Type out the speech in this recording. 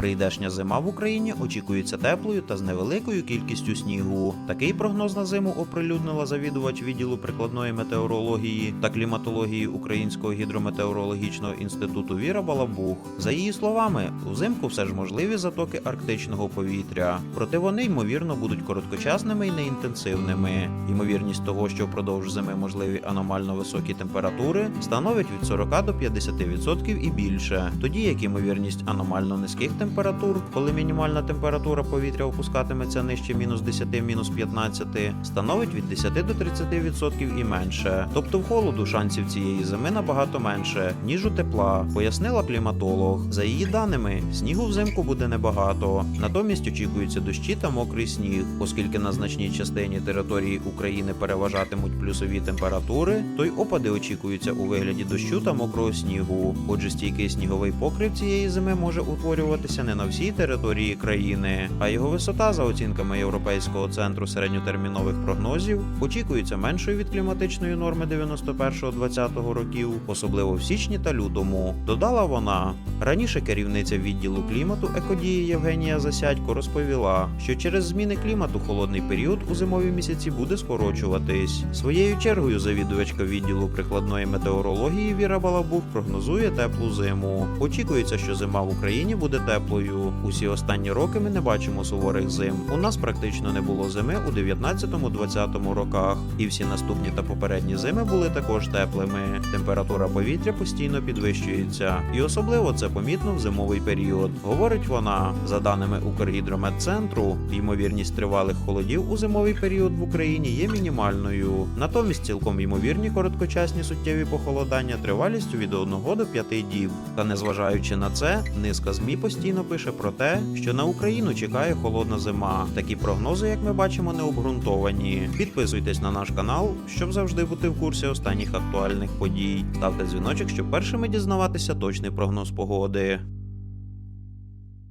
Прийдешня зима в Україні очікується теплою та з невеликою кількістю снігу. Такий прогноз на зиму оприлюднила завідувач відділу прикладної метеорології та кліматології Українського гідрометеорологічного інституту Віра Балабух. За її словами, взимку все ж можливі затоки арктичного повітря, проте вони ймовірно будуть короткочасними і неінтенсивними. Ймовірність того, що впродовж зими можливі аномально високі температури, становить від 40 до 50% і більше. Тоді як ймовірність аномально низьких температур, коли мінімальна температура повітря опускатиметься нижче мінус 10, мінус 15, становить від 10 до 30% і менше. Тобто в холоду шансів цієї зими набагато менше, ніж у тепла, пояснила кліматолог. За її даними, снігу взимку буде небагато. Натомість очікуються дощі та мокрий сніг, оскільки на значній частині території України переважатимуть плюсові температури, то й опади очікуються у вигляді дощу та мокрого снігу. Отже, стійкий сніговий покрив цієї зими може утворюватися не на всій території країни, а його висота, за оцінками Європейського центру середньотермінових прогнозів, очікується меншою від кліматичної норми 91-20 років, особливо в січні та лютому. Додала вона. Раніше керівниця відділу клімату екодії Євгенія Засядько розповіла, що через зміни клімату холодний період у зимові місяці буде скорочуватись. Своєю чергою завідувачка відділу прикладної метеорології Віра Балабух прогнозує теплу зиму. Очікується, що зима в Україні буде теплою. Усі останні роки ми не бачимо суворих зим. У нас практично не було зими у 19-20 роках, і всі наступні та попередні зими були також теплими. Температура повітря постійно підвищується, і особливо це помітно в зимовий період. Говорить вона, за даними Укргідрометцентру, ймовірність тривалих холодів у зимовий період в Україні є мінімальною. Натомість цілком ймовірні короткочасні суттєві похолодання тривалістю від 1 до 5 діб. Та незважаючи на це, низка ЗМІ постійно пише про те, що на Україну чекає холодна зима. Такі прогнози, як ми бачимо, не обґрунтовані. Підписуйтесь на наш канал, щоб завжди бути в курсі останніх актуальних подій. Ставте дзвіночок, щоб першими дізнаватися точний прогноз погоди.